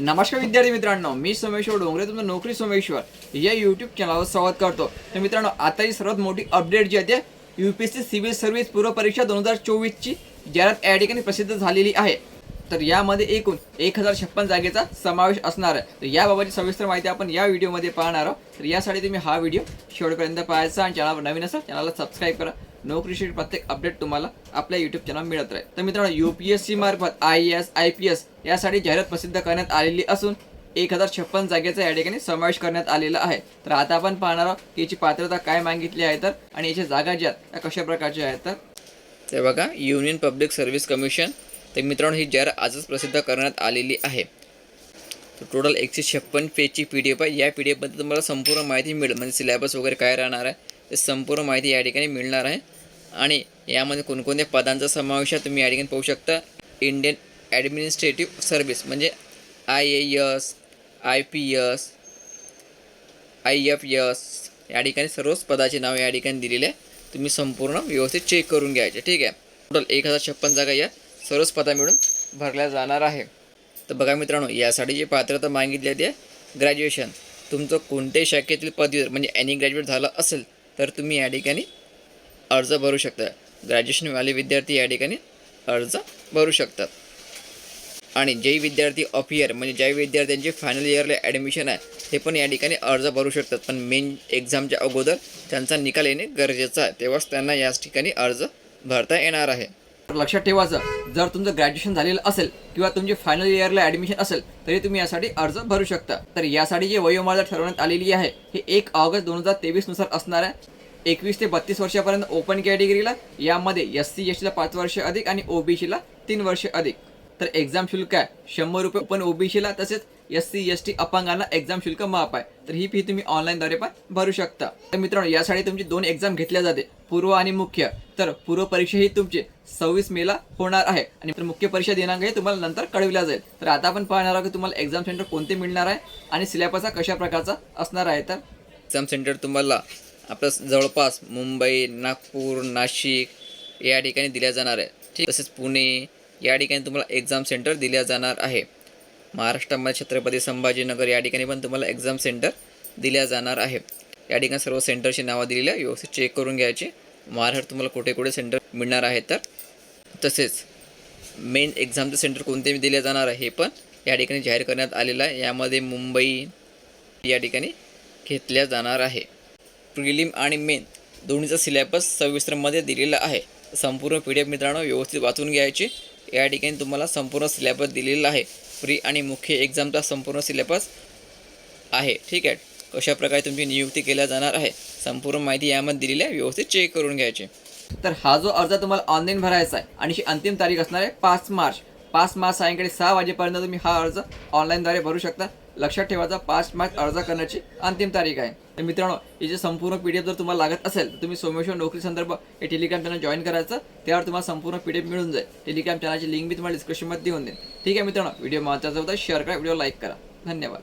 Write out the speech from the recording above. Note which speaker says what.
Speaker 1: नमस्कार विद्यार्थी मित्रांनो मी सोमेश्वर डोंगरे तुमचं नोकरी सोमेश्वर. या यूट्यूब चॅनलवर स्वागत करतो. तर मित्रांनो आता ही सर्वात मोठी अपडेट जी आहे ते U P S C civil service पूर्व परीक्षा दोन हजार चोवीसची जाहिरात या ठिकाणी प्रसिद्ध झालेली आहे. तर यामध्ये एकूण एक हजार छप्पन जागेचा समावेश असणार आहे. तर याबाबतची सविस्तर माहिती आपण या व्हिडिओमध्ये पाहणार आहोत. तर यासाठी तुम्ही हा व्हिडिओ शेवटपर्यंत पाहायचा आणि चॅनलवर नवीन असाल चॅनलला सबस्क्राईब करा. नोकरीशी प्रत्येक अपडेट तुम्हाला आपल्या यूट्यूब चॅनल मिळत राहील. तर मित्रांनो यू पी एस मार्फत I S I P S यासाठी जाहिरात प्रसिद्ध करण्यात आलेली असून एक हजार छप्पन जागेचा या ठिकाणी समावेश करण्यात आलेला आहे. तर आता आपण पाहणार आहोत की याची पात्रता काय मागितली आहे तर आणि याच्या जागा ज्या आहेत त्या कशा प्रकारच्या आहेत तर. ते बघा युनियन पब्लिक सर्व्हिस कमिशन तर मित्रांनो ही जाहिरात आजच प्रसिद्ध करण्यात आलेली आहे. तर टोटल एकशे छप्पन पेजची पी डी एफ आहे. या पी डी एफमध्ये तुम्हाला संपूर्ण माहिती मिळेल. म्हणजे सिलेबस वगैरे काय राहणार आहे ते संपूर्ण माहिती या ठिकाणी मिळणार आहे. आणि यामध्ये कोणकोणत्या पदांचा समावेश आहे तुम्ही या ठिकाणी पाहू शकता. इंडियन ॲडमिनिस्ट्रेटिव्ह सर्व्हिस म्हणजे I A S I P S I F S या ठिकाणी सर्वच पदाचे नाव या ठिकाणी दिलेले आहे. तुम्ही संपूर्ण व्यवस्थित चेक करून घ्यायचे ठीक आहे. टोटल एक हजार छप्पन जागा या सर्वच पदा मिळून भरल्या जाणार आहे. तर बघा मित्रांनो यासाठी जी पात्रता मागितली आहे ते ग्रॅज्युएशन तुमचं कोणत्याही शाखेतील पदवीधर म्हणजे एनी ग्रॅज्युएट झालं असेल तर तुम्ही या ठिकाणी अर्ज भरू शकता. ग्रॅज्युएशनवाले विद्यार्थी या ठिकाणी अर्ज भरू शकतात. आणि जे विद्यार्थी ऑफ इयर म्हणजे ज्या विद्यार्थ्यांचे फायनल इयरला ॲडमिशन आहे ते पण या ठिकाणी अर्ज भरू शकतात. पण मेन एक्झामच्या अगोदर त्यांचा निकाल येणे गरजेचं आहे. तेव्हाच त्यांना याच ठिकाणी अर्ज भरता येणार आहे. लक्षात ठेवायचं जर तुमचं ग्रॅज्युएशन झालेलं असेल किंवा तुमचे फायनल इयरला ॲडमिशन असेल तरी तुम्ही यासाठी अर्ज भरू शकता. तर यासाठी जे वयोमर्यादा ठरवण्यात आलेली आहे हे एक ऑगस्ट दोन हजार तेवीसनुसार असणार आहे. एकवीस ते बत्तीस वर्षापर्यंत ओपन कॅटेगरीला यामध्ये एस सी एस टीला पाच वर्ष अधिक आणि ओबीसीला तीन वर्ष अधिक. तर एक्झाम शुल्क आहे. शंभर रुपये पण ओबीसीला तसेच एस सी एस टी अपंगांना एक्झाम शुल्क माफ आहे. तर ही फी तुम्ही ऑनलाईनद्वारे पण भरू शकता. तर मित्रांनो यासाठी तुमची दोन एक्झाम घेतल्या जाते. पूर्व आणि मुख्य. तर पूर्व परीक्षा ही तुमची सव्वीस मेला होणार आहे. आणि तर मुख्य परीक्षा दिनांक हे तुम्हाला नंतर कळविला जाईल. तर आता आपण पाहणार आहोत की तुम्हाला एक्झाम सेंटर कोणते मिळणार आहे आणि सिलेबस हा कशा प्रकारचा असणार आहे. तर एक्झाम सेंटर तुम्हाला आपल्या जवळपास मुंबई नागपूर नाशिक या ठिकाणी दिल्या जाणार आहे. ठीक तसेच पुणे या ठिकाणी तुम्हाला एक्झाम सेंटर दिल्या जाणार आहे. महाराष्ट्रामध्ये छत्रपती संभाजीनगर या ठिकाणी पण तुम्हाला एक्झाम सेंटर दिल्या जाणार आहे. या ठिकाणी सर्व सेंटरची नावं दिलेली आहे. व्यवस्थित चेक करून घ्यायचे. महाराष्ट्रात तुम्हाला कुठे कुठे सेंटर मिळणार आहे तर. तसेच मेन एक्झामचं सेंटर कोणते दिले जाणार आहे हे पण या ठिकाणी जाहीर करण्यात आलेलं आहे. यामध्ये मुंबई या ठिकाणी घेतल्या जाणार आहे. प्रिलिम आणि मेन दोन्हीचा सिलेबस सविस्तरमध्ये दिलेला आहे. संपूर्ण पी डी एफ मित्रांनो व्यवस्थित वाचून घ्यायची. या ठिकाणी तुम्हाला संपूर्ण सिलेबस दिलेला आहे. प्री आणि मुख्य एक्झामचा संपूर्ण सिलेबस आहे. ठीक आहे? कशाप्रकारे तुमची नियुक्ती केल्या जाणार आहे? संपूर्ण माहिती यामध्ये दिलेली आहे. व्यवस्थित चेक करून घ्यायची. तर हा जो अर्ज तुम्हाला ऑनलाईन भरायचा आहे आणि ही अंतिम तारीख असणार आहे पाच मार्च. पाच मार्च सायंकाळी सहा वाजेपर्यंत तुम्ही हा अर्ज ऑनलाईनद्वारे भरू शकता. लक्षात ठेवायचा पाच मार्च अर्ज करण्याची अंतिम तारीख आहे. तर मित्रांनो ही जे संपूर्ण पी डी एफ जर तुम्हाला लागत असेल तर तुम्ही सोमेश्वर नोकरी संदर्भ हे टेलिग्राम चॅनल जॉईन करायचं. त्यावर तुम्हाला संपूर्ण पी डी एफ मिळून जाईल. टेलिग्राम चॅनलची लिंक मी तुम्हाला डिस्क्रिप्शनमध्ये देऊन देईन. ठीक आहे मित्रांनो व्हिडिओ महत्त्वाचा होता. शेअर करा व्हिडिओ लाईक करा. धन्यवाद.